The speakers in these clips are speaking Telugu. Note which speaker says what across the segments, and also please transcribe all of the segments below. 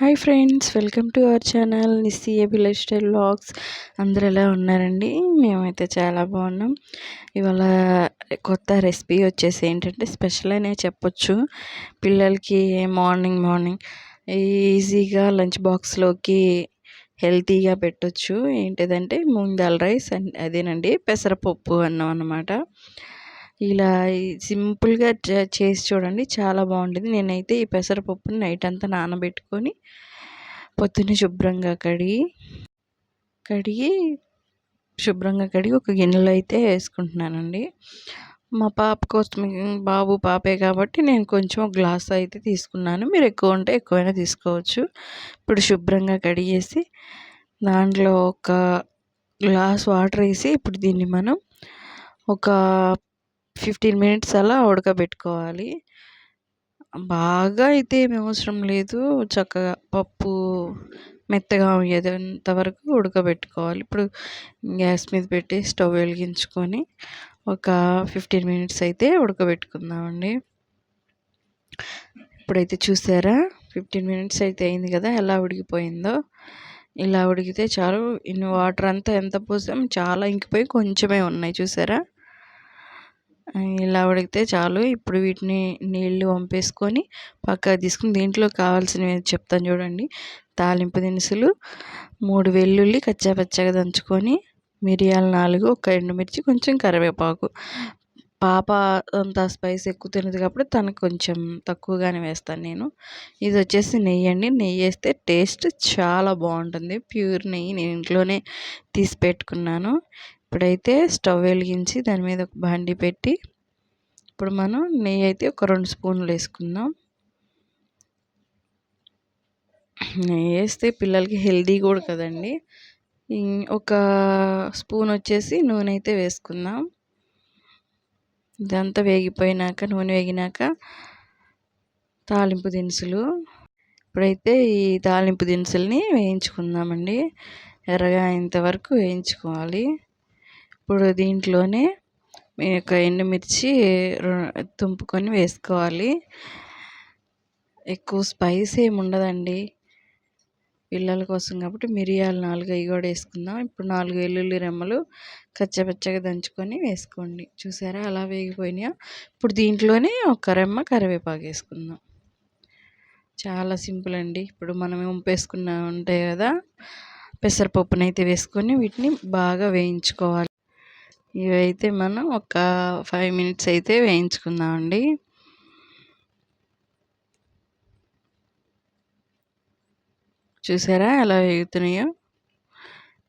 Speaker 1: Hi friends welcome to our channel Nissy village style blogs అందరు ఎలా ఉన్నారండి? మేమైతే చాలా బాగున్నాం. ఇవాళ కొత్త రెసిపీ వచ్చేసి ఏంటంటే స్పెషల్ అనే చెప్పొచ్చు. పిల్లలకి మార్నింగ్ మార్నింగ్ ఈజీగా లంచ్ బాక్స్లోకి హెల్తీగా పెట్టొచ్చు. ఏంటిదంటే ముందాల్ రైస్ అండ్ అదేనండి పెసరపప్పు అన్నం అనమాట ఇలా సింపుల్గా చేసి చూడండి. చాలా బాగుంటుంది. నేనైతే ఈ పెసరపప్పుని నైట్ అంతా నానబెట్టుకొని పొద్దున్నే శుభ్రంగా కడిగి కడిగి శుభ్రంగా కడిగి ఒక గిన్నెలో అయితే వేసుకుంటున్నానండి. మా పాప కోసం బాబు పాపే కాబట్టి నేను కొంచెం ఒక గ్లాస్ అయితే తీసుకున్నాను. మీరు ఎక్కువ ఉంటే ఎక్కువైనా తీసుకోవచ్చు. ఇప్పుడు శుభ్రంగా కడిగేసి దాంట్లో ఒక గ్లాస్ వాటర్ వేసి ఇప్పుడు దీన్ని మనం ఒక ఫిఫ్టీన్ మినిట్స్ అలా ఉడకబెట్టుకోవాలి. బాగా అయితే ఏమి అవసరం లేదు. చక్కగా పప్పు మెత్తగా అయ్యేంత వరకు ఉడకబెట్టుకోవాలి. ఇప్పుడు గ్యాస్ మీద పెట్టి స్టవ్ వెలిగించుకొని ఒక ఫిఫ్టీన్ మినిట్స్ అయితే ఉడకబెట్టుకుందామండి. ఇప్పుడైతే చూసారా? ఫిఫ్టీన్ మినిట్స్ అయితే అయింది కదా? ఎలా ఉడికిపోయిందో. ఇలా ఉడికితే చాలు. ఇన్ని వాటర్ అంతా ఎంత పోసాం? చాలా ఇంకిపోయి కొంచెమే ఉన్నాయి. చూసారా? ఇలా ఉడికితే చాలు. ఇప్పుడు వీటిని నీళ్ళు వంపేసుకొని పక్కకు తీసుకుని దీంట్లో కావాల్సినవి చెప్తాను చూడండి. తాలింపు దినుసులు మూడు వెల్లుల్లి కచ్చాపచ్చగా దంచుకొని మిరియాలు నాలుగు ఒక ఎండుమిర్చి కొంచెం కరివేపాకు. పాప అంత స్పైస్ ఎక్కువ తినదు కాబట్టి తనకు కొంచెం తక్కువగానే వేస్తాను నేను. ఇది వచ్చేసి నెయ్యి అండి. నెయ్యి వేస్తే టేస్ట్ చాలా బాగుంటుంది. ప్యూర్ నెయ్యి నేను ఇంట్లోనే తీసి పెట్టుకున్నాను. ఇప్పుడైతే స్టవ్ వెలిగించి దాని మీద ఒక బండి పెట్టి ఇప్పుడు మనం నెయ్యి అయితే ఒక రెండు స్పూన్లు వేసుకుందాం. నెయ్యి వేస్తే పిల్లలకి హెల్దీ కూడా కదండి. ఒక స్పూన్ వచ్చేసి నూనె అయితే వేసుకుందాం. ఇదంతా వేగిపోయినాక నూనె వేగినాక తాలింపు దినుసులు. ఇప్పుడైతే ఈ తాలింపు దినుసుల్ని వేయించుకుందామండి. ఎర్రగా అయ్యేంతవరకు వేయించుకోవాలి. ఇప్పుడు దీంట్లోనే ఒక ఎండుమిర్చి తుంపుకొని వేసుకోవాలి. ఎక్కువ స్పైస్ ఏమి ఉండదండి. పిల్లల కోసం కాబట్టి మిరియాలు నాలుగు అవి కూడా వేసుకుందాం. ఇప్పుడు నాలుగు వెల్లుల్లి రెమ్మలు కచ్చపచ్చగా దంచుకొని వేసుకోండి. చూసారా? అలా వేగిపోయినాయా? ఇప్పుడు దీంట్లోనే ఒక రెమ్మ కరివేపాకు వేసుకుందాం. చాలా సింపుల్ అండి. ఇప్పుడు మనం ఉంపేసుకున్న ఉంటాయి కదా? పెసరపప్పునైతే వేసుకొని వీటిని బాగా వేయించుకోవాలి. ఇవైతే మనం ఒక ఫైవ్ మినిట్స్ అయితే వేయించుకుందామండి. చూసారా ఎలా వేగుతున్నాయో?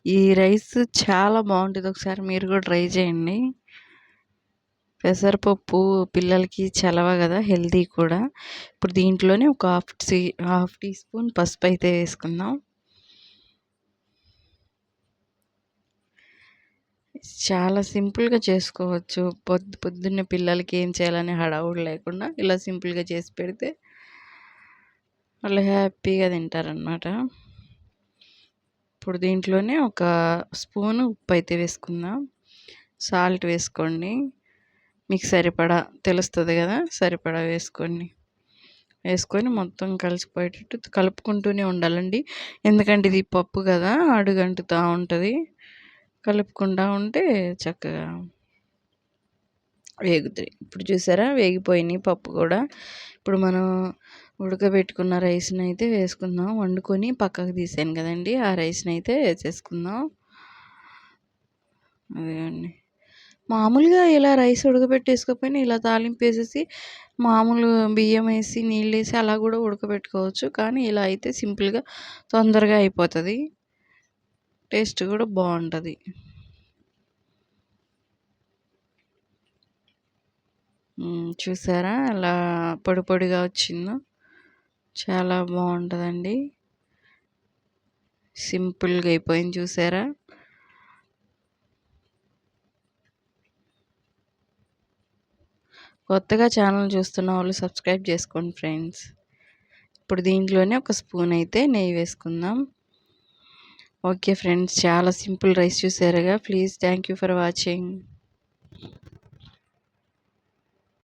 Speaker 1: ఈ రైస్ చాలా బాగుంటుంది. ఒకసారి మీరు కూడా ట్రై చేయండి. పెసరపప్పు పిల్లలకి చలవ కదా హెల్తీ కూడా. ఇప్పుడు దీంట్లోనే ఒక half tea half teaspoon పసుపు అయితే వేసుకుందాం. చాలా సింపుల్గా చేసుకోవచ్చు. పొద్దు పొద్దున్నే పిల్లలకి ఏం చేయాలని హడావుడు లేకుండా ఇలా సింపుల్గా చేసి పెడితే వాళ్ళు హ్యాపీగా తింటారనమాట ఇప్పుడు దీంట్లోనే ఒక స్పూను ఉప్పు అయితే వేసుకుందాం. సాల్ట్ వేసుకోండి. మీకు సరిపడా తెలుస్తుంది కదా సరిపడా వేసుకోండి. వేసుకొని మొత్తం కలిసిపోయేటట్టు కలుపుకుంటూనే ఉండాలండి. ఎందుకంటే ఇది పప్పు కదా అడుగంటుతూ ఉంటుంది. కలుపుకుంటూ ఉంటే చక్కగా వేగుతాయి. ఇప్పుడు చూసారా? వేగిపోయినాయి పప్పు కూడా. ఇప్పుడు మనం ఉడకబెట్టుకున్న రైస్ని అయితే వేసుకుందాం. వండుకొని పక్కకు తీసాను కదండి. ఆ రైస్ని అయితే వేసేసుకుందాం. అదేండి మామూలుగా ఇలా రైస్ ఉడకబెట్టేసుకోకపోయినా ఇలా తాలింపు వేసేసి మామూలు బియ్యం వేసి నీళ్ళు వేసి అలా కూడా ఉడకబెట్టుకోవచ్చు. కానీ ఇలా అయితే సింపుల్గా తొందరగా అయిపోతుంది. టేస్ట్ కూడా బాగుంటుంది. చూసారా? అలా పొడి పొడిగా వచ్చిందో. చాలా బాగుంటుందండి. సింపుల్గా అయిపోయింది చూసారా? కొత్తగా ఛానల్ చూస్తున్న వాళ్ళు సబ్స్క్రైబ్ చేసుకోండి ఫ్రెండ్స్. ఇప్పుడు దీంట్లోనే ఒక స్పూన్ అయితే నెయ్యి వేసుకుందాం. ఓకే ఫ్రెండ్స్ చాలా సింపుల్ రైస్ చూసారుగా. Please thank you for watching